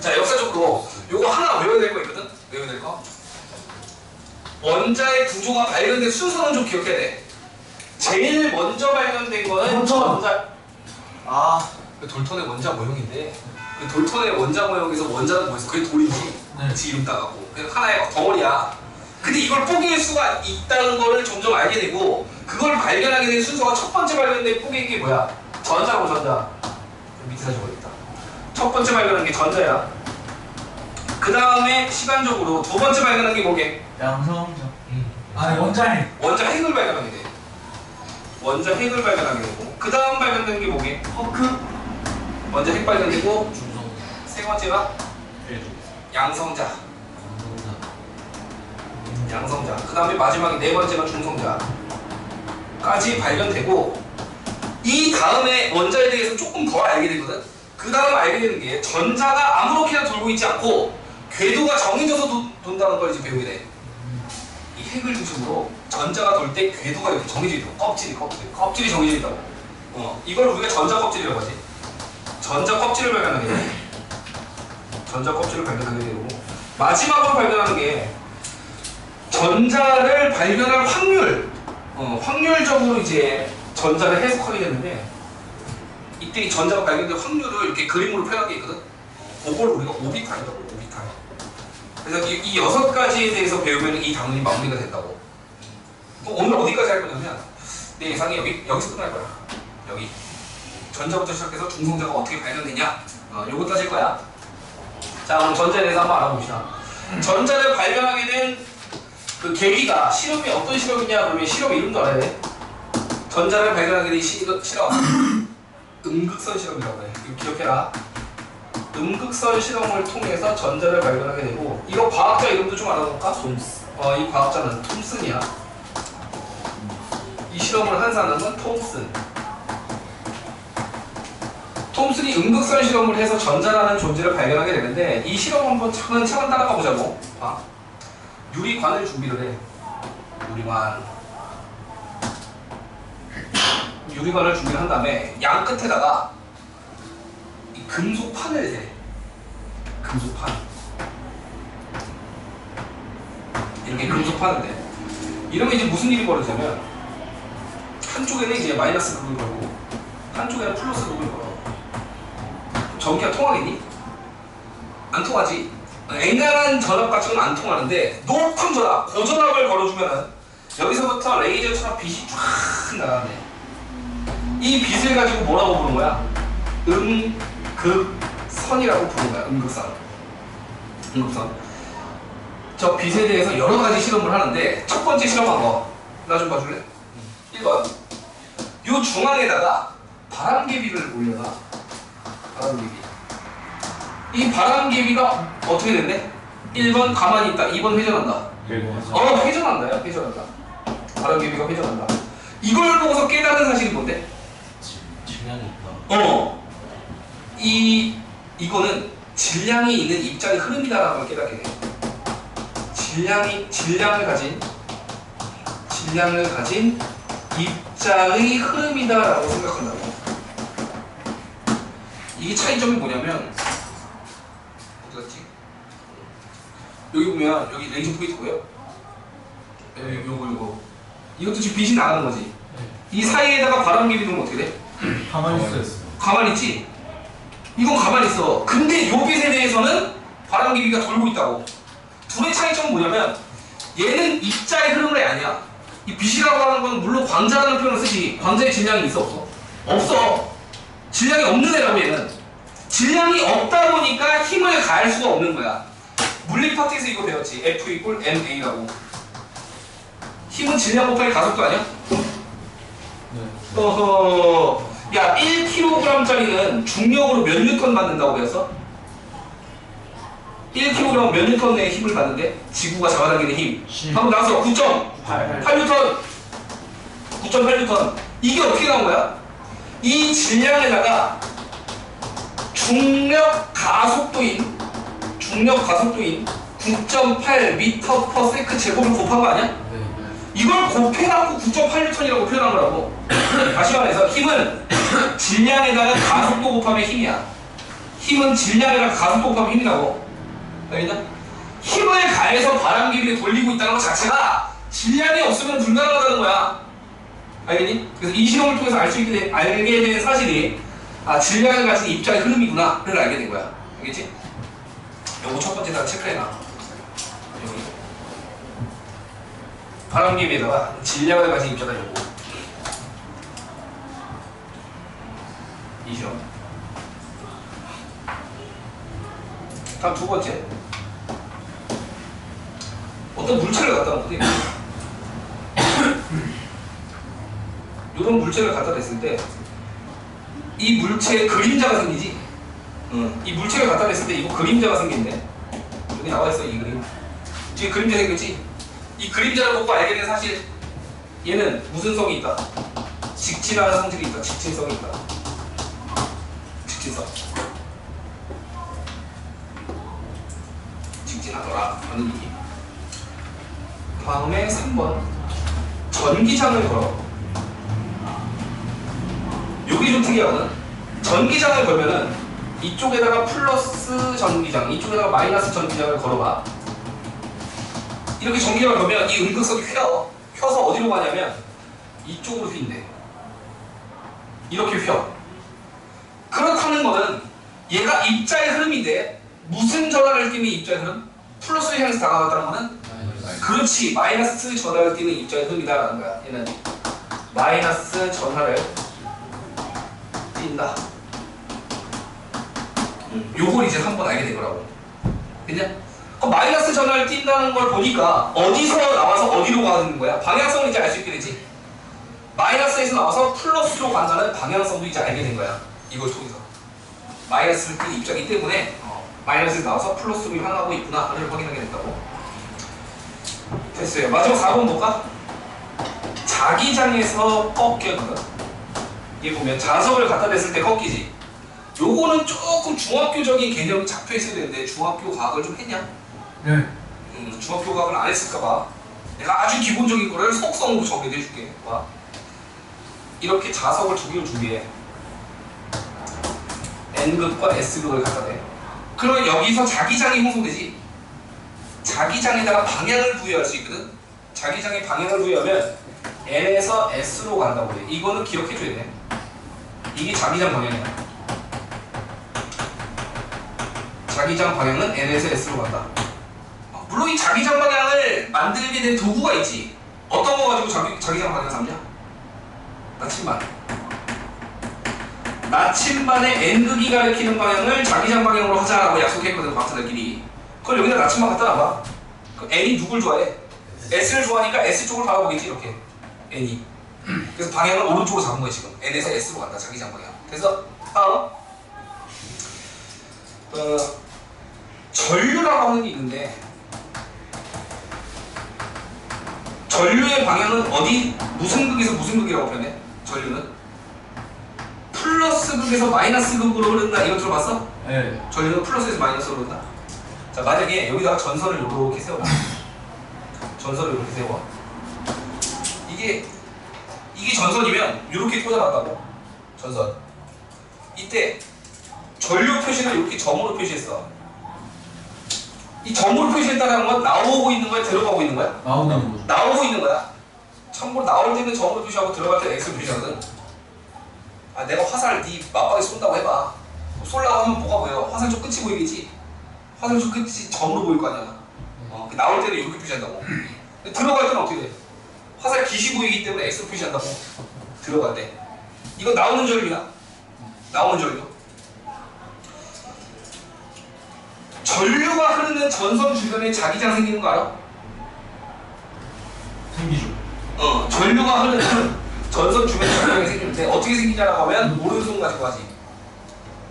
자 역사적으로 요거 하나 외워야 될거 있거든? 외워야 될 거? 원자의 구조가 발견된 순서는 좀 기억해야 돼 제일 먼저 발견된 거는 돌톤. 전자 아, 그 돌톤의 원자 모형인데 그 돌톤의 원자 모형에서 원자는 뭐였어? 그게 돌이지 네. 지 이름 따갖고 그냥 하나의 덩어리야 근데 이걸 뽀개일 수가 있다는 거를 점점 알게 되고 그걸 발견하게 된 순서가 첫 번째 발견된 뽀개인 게 뭐야? 전자고 전자 밑에다 적어야겠다 첫 번째 발견한 게 전자야 그 다음에 시간적으로 두 번째 발견한 게 뭐게? 양성자. 아니 원자핵. 원자 핵을 발견하게 돼 원자 핵을 발견하게 되고 그 다음 발견된 게 뭐게? 허크. 원자 핵 발견되고 중성. 세 번째가 양성자 양성자 그 다음에 마지막에 네 번째가 중성자까지 발견되고 이 다음에 원자에 대해서 조금 더 알게 되거든 그 다음 알게 되는 게 전자가 아무렇게나 돌고 있지 않고 궤도가 정해져서 도- 돈다는 걸 이제 배우게 돼 이 핵을 중심으로 전자가 돌 때 궤도가 이렇게 정해져 있다고. 껍질이 껍질. 껍질이 정해져 있다고. 어 이걸 우리가 전자 껍질이라고 하지. 전자 껍질을 발견하게 돼. 전자 껍질을 발견하게 되고 마지막으로 발견하는 게 전자를 발견할 확률. 어, 확률적으로 이제 전자를 해석하게 되는데 이때 이 전자가 발견될 확률을 이렇게 그림으로 표현한 게 있거든. 그걸 우리가 오비탈이라고 오비탈 그래서 이, 이 여섯 가지에 대해서 배우면 이 단원이 마무리가 된다고. 또 오늘 어디까지 할 거냐면 내 예상이 여기, 여기서 끝날 거야. 여기. 전자부터 시작해서 중성자가 어떻게 발견되냐. 어, 요거 따질 거야. 자 그럼 전자에 대해서 한번 알아봅시다. 전자를 발견하게 된 그 계기가 실험이 어떤 실험이냐? 그러면 실험 이름도 알아야 돼. 전자를 발견하게 된 시, 실험 음극선 실험이라고 해 이거 기억해라 음극선 실험을 통해서 전자를 발견하게 되고 이거 과학자 이름도 좀 알아볼까? 톰스 어, 이 과학자는 톰슨이야 이 실험을 한 사람은 톰슨 톰슨이 음극선 실험을 해서 전자라는 존재를 발견하게 되는데 이 실험 한번 차근 차근 따라가 보자고. 아, 유리관을 준비를 해. 유리관. 유리관을 준비를 한 다음에 양 끝에다가 이 금속판을 대. 금속판. 이렇게 금속판을 대. 이러면 이제 무슨 일이 벌어지냐면 한쪽에는 이제 마이너스 극을 걸고 한쪽에는 플러스 극을 걸어. 전기가 통하겠니? 안 통하지. 앵간한 전압 건안 통하는데 높은 전압, 고전압을 걸어주면은 여기서부터 레이저처럼 빛이 쫙 나가네. 이 빛을 가지고 뭐라고 부르는 거야? 음극선이라고 부르는 거야. 음극선. 음극선. 저 빛에 대해서 여러 가지 실험을 하는데 첫 번째 실험한 거 나 좀 봐줄래? 1번 요 중앙에다가 바람개비를 올려놔 바람개비 이 바람개비가 어떻게 됐네? 1번 가만히 있다 2번 회전한다 어 회전한다요 회전한다 바람개비가 회전한다 이걸 보고서 깨달은 사실이 뭔데? 질량이 있다. 어. 이 이거는 질량이 있는 입자의 흐름이다라는 걸 깨닫게 돼. 질량이 질량을 가진 질량을 가진 입자의 흐름이다라고 생각한다고. 이게 차이점이 뭐냐면 어디 갔지? 여기 보면 여기 레이저 포인트 보여? 여기 요거 요거 이것도 지금 빛이 나가는 거지. 이 사이에다가 바람개비 넣으면 어떻게 돼? 가만히 있어요. 가만히 있지? 이건 가만히 있어. 근데 요 빛에 대해서는 바람개비가 돌고 있다고. 둘의 차이점은 뭐냐면 얘는 입자의 흐름이 아니야. 이 빛이라고 하는 건 물론 광자라는 표현을 쓰지. 광자의 질량이 있어 없어? 없어. 질량이 없는 애라고 얘는. 질량이 없다 보니까 힘을 가할 수가 없는 거야. 물리 파트에서 이거 배웠지. F 이꼴 ma라고. 힘은 질량 곱하기 가속도 아니야? 네. 어허. 야, 1kg짜리는 중력으로 몇 뉴턴 받는다고 배웠어? 1kg 몇 뉴턴의 힘을 받는데? 지구가 잡아당기는 힘. 십. 한번 나왔어. 9.8 8. 뉴턴. 9.8 뉴턴. 이게 어떻게 나온 거야? 이 질량에다가 중력 가속도인 중력 가속도인 9.8 미터 퍼 세크 제곱을 곱한 거 아니야? 네. 네. 이걸 곱해갖고 9.8뉴턴이라고 표현한 거라고. 다시 말해서 힘은 질량에다가 가속도 곱하면 힘이야. 힘은 질량이랑 가속 곱하면 힘이라고. 알겠냐? 힘을 가해서 바람 기비를 돌리고 있다는 것 자체가 질량이 없으면 불가능하다는 거야. 알겠니? 그래서 이 실험을 통해서 알 수 있게 된, 알게 된 사실이 아 질량을 가진 입자의 흐름이구나를 알게 된 거야. 알겠지? 요거 첫 번째다가 체크해놔. 여기. 바람 기비에다가 질량을 가진 입자가 요거. 이 실험. 다음 두 번째. 어떤 물체를 갖다 놓거든. 이런 물체를 갖다 댔을 때 이 물체에 그림자가 생기지. 응. 이 물체를 갖다 댔을 때 이거 그림자가 생긴대. 여기 나와 있어 이 그림. 뒤에 그림자 생겼지. 이 그림자를 보고 알게 된 사실 얘는 무슨 성이 있다. 직진하는 성질이 있다. 직진성이 있다. 직진성. 직진하더라 하는 얘기. 다음에 3번 전기장을 걸어. 여기 좀 특이하거든. 전기장을 걸면은 이쪽에다가 플러스 전기장, 이쪽에다가 마이너스 전기장을 걸어봐. 이렇게 전기장을 걸면 이 음극석이 휘어. 휘어서 어디로 가냐면 이쪽으로 휘인대. 이렇게 휘어. 그렇다는 거는 얘가 입자의 흐름인데 무슨 전화를 띠는 입자의 흐름? 플러스를 향해서 다가갔다는 거는 그렇지 마이너스 전하를 띠는 입자의 흐름이다라는 거야 얘는 마이너스 전하를 띈다 음, 요걸 이제 한 번 알게 된 거라고 그냥 그 마이너스 전하를 띈다는 걸 보니까 어디서 나와서 어디로 가는 거야 방향성을 이제 알 수 있게 되지 마이너스에서 나와서 플러스로 간다는 방향성도 이제 알게 된 거야 이걸 통해서 마이너스를 띠는 입자이기 때문에 어, 마이너스에서 나와서 플러스로 향하고 있구나를 확인하게 된다고 됐어요. 마지막 4번 볼까? 자기장에서 꺾여거든. 이게 보면 자석을 갖다 댔을 때 꺾이지. 요거는 조금 중학교적인 개념이 잡혀 있어야 되는데 중학교 과학을 좀 했냐? 네. 음, 중학교 과학을 안 했을까봐 내가 아주 기본적인 거를 속성으로 정리해 줄게. 봐. 이렇게 자석을 두 개를 준비해. N극과 S극을 갖다 대. 그러면 여기서 자기장이 형성되지. 자기장에다가 방향을 부여할 수 있거든. 자기장에 방향을 부여하면 N에서 S로 간다고 돼. 이거는 기억해줘야 돼. 이게 자기장 방향이야. 자기장 방향은 N에서 S로 간다. 어, 물론 이 자기장 방향을 만들게 된 도구가 있지. 어떤 거 가지고 자기, 자기장 방향 삼냐? 나침반. 나침반의 N극이 가리키는 방향을 자기장 방향으로 하자라고 약속했거든, 박사들끼리. 그걸 여기다 나침반 갖다 놔봐. 그 N이 누굴 좋아해? S를 좋아하니까 S 쪽을 바라보겠지, 이렇게. N이. 그래서 방향을 오른쪽으로 잡은 거야, 지금. N에서 S로 간다, 자기장 방향. 그래서, 다음. 어, 전류라고 하는 게 있는데, 전류의 방향은 어디, 무슨 극에서 무슨 극이라고 표현해? 전류는? 플러스 극에서 마이너스 극으로 흐른다, 이거 들어봤어? 네. 전류는 플러스에서 마이너스로 흐른다. 자 만약에 여기다가 전선을 이렇게 세워봐. 전선을 이렇게 세워. 이게 이게 전선이면 이렇게 꽂아놨다고. 전선. 이때 전류 표시를 이렇게 점으로 표시했어. 이 점으로 표시했다는 건 나오고 있는 거야, 들어가고 있는 거야? 나오는 거죠. 나오고 있는 거야. 참고로 나올 때는 점으로 표시하고 들어갈 때는 X 표시하거든. 아 내가 화살 네 맞박에 쏜다고 해봐. 쏠라고 하면 뭐가 보여? 화살 쪽 끝이 보이겠지? 화살 쪽 끝이 점으로 보일 거 아니야. 어, 나올 때는 이렇게 표시한다고. 들어갈 때는 어떻게 돼? 화살 빛이 보이기 때문에 X 표시한다고. 들어갈 때. 이거 나오는 절입니다. 나오는 절이요. 전류가 흐르는 전선 주변에 자기장 생기는 거 알아? 생기죠. 어, 전류가 흐르는 전선 주변에 자기장이 생기는데 어떻게 생기냐라고 하면 오른손 가지고 가지.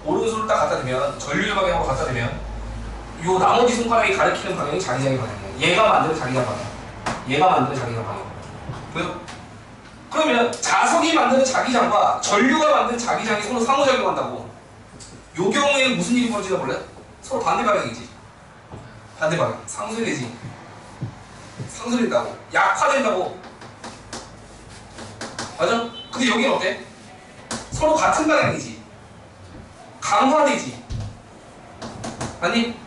오른손을 딱 갖다 대면 전류의 방향으로 갖다 대면 요 나머지 손가락이 가리키는 방향이 자기장의 방향이야. 얘가 만드는 자기장 방향. 얘가 만드는 자기장 방향. 보여? 그러면 자석이 만드는 자기장과 전류가 만드는 자기장이 서로 상호작용한다고. 요 경우에는 무슨 일이 벌어지나 볼래? 서로 반대 방향이지. 반대 방향. 상쇄되지. 상쇄된다고. 약화된다고. 맞아? 근데 여기는 어때? 서로 같은 방향이지. 강화되지. 아니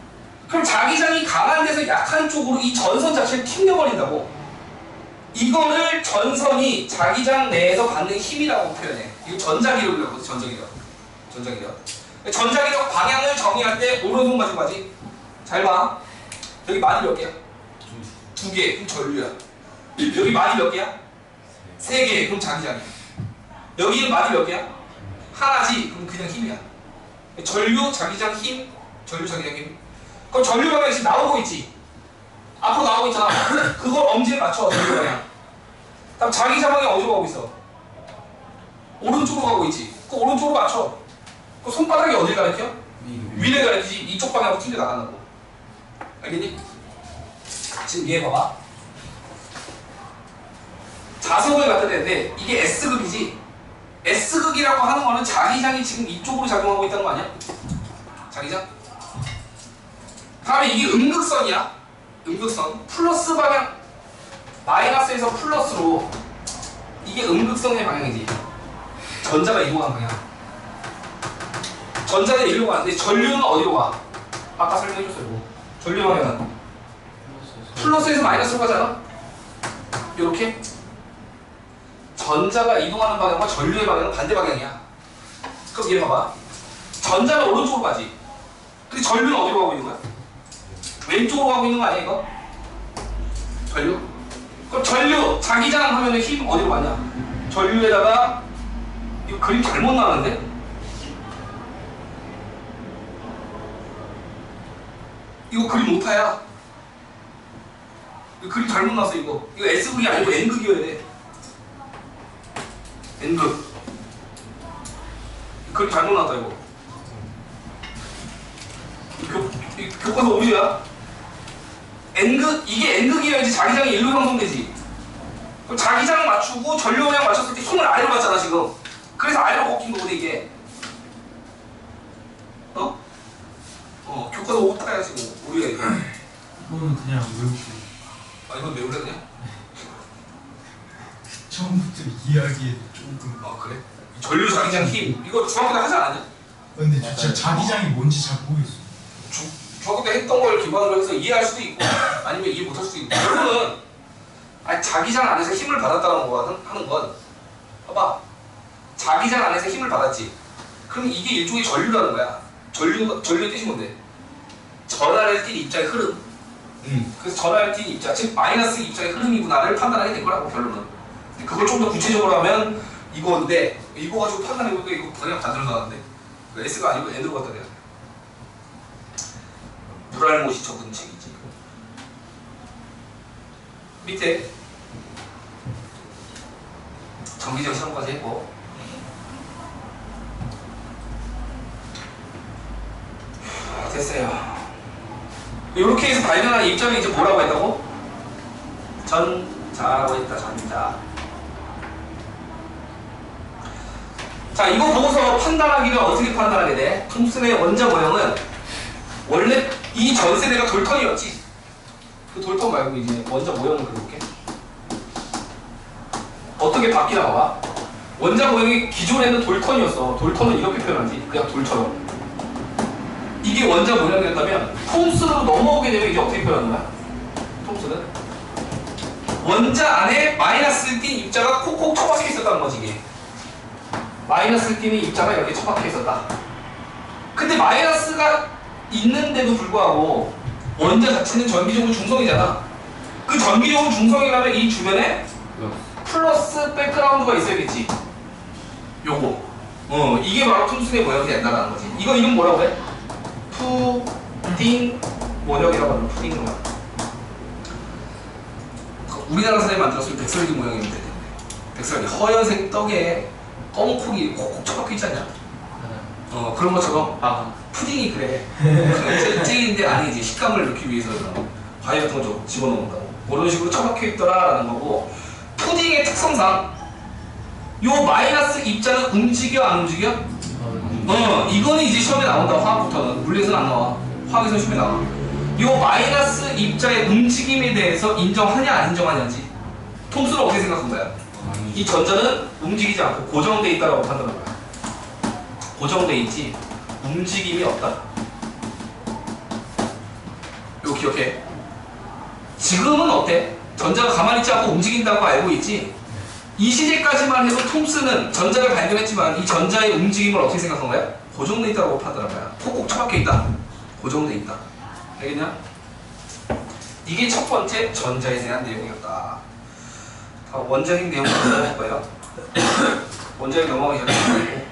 그럼 자기장이 강한 데서 약한 쪽으로 이 전선 자체를 튕겨버린다고 이거를 전선이 자기장 내에서 받는 힘이라고 표현해 이거 전자기력이라고 전자기력 전자기력 전자기력 방향을 정의할 때 오른손 가지고 가지? 잘 봐. 여기 많이 몇 개야? 두 개, 그럼 전류야. 여기 많이 몇 개야? 세 개, 그럼 자기장이야. 여기는 많이 몇 개야? 하나지, 그럼 그냥 힘이야. 전류, 자기장, 힘, 전류, 자기장, 힘. 그럼 전류 방향이 지금 나오고 있지? 앞으로 나오고 있잖아. 그걸 엄지에 맞춰 전류 방향. 그럼 자기장 방향 어디로 가고 있어? 오른쪽으로 가고 있지. 그 오른쪽으로 맞춰 그 손바닥이 어딜 가리켜? 위를 가리키지 이쪽 방향으로 튕겨 나간다고 알겠니? 지금 얘 봐봐. 자석을 갖다 대는데 이게 S극이지? S극이라고 하는 거는 자기장이 지금 이쪽으로 작용하고 있다는 거 아니야? 자기장? 다음에 이게 음극선이야? 음극선 플러스 방향. 마이너스에서 플러스로 이게 음극선의 방향이지. 전자가 가는 방향 전자는 이리로 가는데 전류는 어디로 가? 아까 설명해줬어요 이거. 전류 방향은 플러스에서 마이너스로 가잖아 이렇게 전자가 이동하는 방향과 전류의 방향은 반대 방향이야 그럼 얘 봐봐 전자는 오른쪽으로 가지 근데 전류는 어디로 가고 있는 거야? 왼쪽으로 가고 있는 거 아니야 이거? 전류? 그럼 전류 자기장 하면은 힘 어디로 가냐? 전류에다가 이거 그림 잘못 나왔는데? 이거 그림 오타야. 이거 그림 잘못 나왔어 이거. 이거 S극이 아니고 N극이어야 돼. N극. 그림 잘못 나왔다 이거. 교, 이 교과서 오류야? N극 이게 N극이어야지 자기장이 일로 형성되지. 자기장 맞추고 전류 방향 맞췄을 때 힘을 아래로 받잖아 지금. 그래서 아래로 꺾인 거거든 이게 어 교과서 오타야 지금 오류야 이거. 이거는 그냥 외우고 아 이건 왜 그래 그냥? 처음부터 이야기에 조금. 아 그래? 전류 자기장 힘. 이거 중학교 때 하지 않았냐? 근데 저 진짜 자기장이 뭔지 잘 모르겠어. 주, 중학교 때 했던 걸 기반으로 해서 이해할 수도 있고 아니면 이해 못할 수도 있고. 결론은 아니 자기장 안에서 힘을 받았다는 거 하는, 하는 건 봐봐. 자기장 안에서 힘을 받았지. 그럼 이게 일종의 전류라는 거야 전류, 전류의 뜻이 뭔데? 전하를 띤 입자의 흐름. 응 그래서 전하를 띤 입자 즉 마이너스 입자의 흐름이구나를 판단하게 된 거라고 결론은. 그걸 좀 더 구체적으로 하면 이거인데 이거 가지고 판단해보니까 이거 그냥 반대로 나왔는데. 그 S가 아니고 N으로 갖다 대야 돼 불알못이 적은 책이지. 밑에. 정기적 실험까지 했고 됐어요. 이렇게 해서 발견한 입자를 이제 뭐라고 했다고? 전자라고 했다 전자 자 이거 보고서 판단하기를 어떻게 판단하게 돼? 톰슨의 원자 모형은 원래 이 전세대가 돌턴이었지. 그 돌턴 말고 이제 원자 모형을 그려볼게? 어떻게 바뀌나 봐봐. 원자 모형이 기존에는 돌턴이었어. 돌턴은 이렇게 표현하지. 그냥 돌처럼 이게 원자 모형이었다면 톰슨으로 넘어오게 되면 이제 어떻게 표현하는 거야? 톰슨은? 원자 안에 마이너스 띈 입자가 콕콕 처박혀 있었다는 거지 이게. 마이너스 띄는 입자가 이렇게 처박혀 있었다. 근데 마이너스가 있는데도 불구하고 원자 자체는 전기적으로 중성이잖아. 그 전기적으로 중성이라면 이 주변에 플러스 백그라운드가 있어야겠지. 요거. 어 이게 바로 톰슨의 모형이 된다는 거지. 이거 이름 뭐라고 해? 푸딩 모형이라고 하는 푸딩 모형. 우리나라 사람이 만들었으면 백설기 모형이면 되는데 백설기. 허연색 떡에 검은 콕이 콕콕 처박혀 있지 않냐? 어 그런 것처럼 아. 푸딩이 그래. 그 젤리인데 아니지 식감을 넣기 위해서 과일 같은 거좀 집어넣는다고. 그런 식으로 처박혀 있더라라는 거고 푸딩의 특성상 요 마이너스 입자는 움직여 안 움직여? 어, 이거는 이제 시험에 나온다. 화학부터는 물리에서는 안 나와. 화학에서 시험에 나와. 요 마이너스 입자의 움직임에 대해서 인정하냐 안 인정하냐지. 톰스는 어떻게 생각한 거야? 이 전자는 움직이지 않고 고정돼 있다라고 판단한 거야. 고정돼 있지. 움직임이 없다. 기억해. 지금은 어때? 전자가 가만히 있지 않고 움직인다고 알고 있지? 이 시대까지만 해도 톰슨은 전자를 발견했지만 이 전자의 움직임을 어떻게 생각한 거야? 고정돼 있다고 판단한 거야. 콕콕 처박혀 있다. 고정돼 있다. 알겠냐? 이게 첫 번째 전자에 대한 내용이었다. 다 원자핵 내용으로 넘어갈 거예요. 원자핵 넘어가기 전에